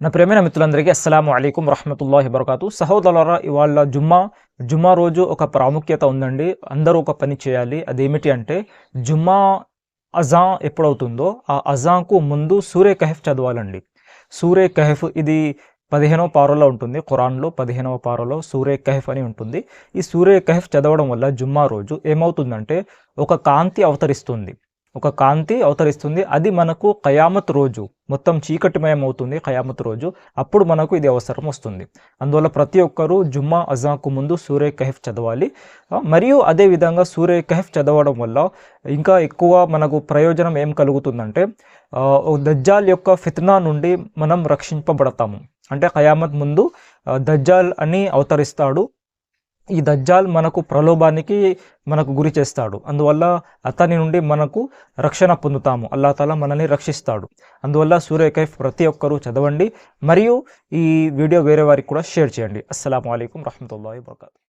నా ప్రేమైన మిత్రులందరికీ అస్సలం అలైకుం రహమతుల్లా వబర్కాతు సహోదరులరా ఇవాళ జుమ్మా జుమ్మా రోజు ఒక ప్రాముఖ్యత ఉందండి. అందరూ ఒక పని చేయాలి. అదేమిటి అంటే జుమ్మా అజా ఎప్పుడవుతుందో ఆ అజాకు ముందు సూర్య కహఫ్ చదవాలండి. సూర్య కహఫ్ ఇది పదిహేనవ పారలో ఉంటుంది. ఖురాన్లో పదిహేనవ పారలో సూర్య కహఫ్ అని ఉంటుంది. ఈ సూర్య కహఫ్ చదవడం వల్ల జుమ్మా రోజు ఏమవుతుందంటే ఒక కాంతి అవతరిస్తుంది. ఒక కాంతి అవతరిస్తుంది. అది మనకు కయామత్ రోజు మొత్తం చీకటిమయం అవుతుంది కయామత్ రోజు. అప్పుడు మనకు ఇది అవసరం వస్తుంది. అందువల్ల ప్రతి ఒక్కరూ జుమ్మా అజాకు ముందు సూర్య కహఫ్ చదవాలి. మరియు అదేవిధంగా సూర్య కహఫ్ చదవడం వల్ల ఇంకా ఎక్కువ మనకు ప్రయోజనం ఏం కలుగుతుందంటే దజ్జాల్ యొక్క ఫిత్నా నుండి మనం రక్షింపబడతాము. అంటే కయామత్ ముందు దజ్జాల్ అని అవతరిస్తాడు. ఈ దజ్జాల్ మనకు ప్రలోభానికి మనకు గురి చేస్తాడు. అందువల్ల అతని నుండి మనకు రక్షణ పొందుతాము. అల్లా తాలా మనల్ని రక్షిస్తాడు. అందువల్ల సూర్యకైఫ్ ప్రతి ఒక్కరూ చదవండి. మరియు ఈ వీడియో వేరే వారికి కూడా షేర్ చేయండి. అస్సలం అయికం రహమతుల్లా వబర్కాతు.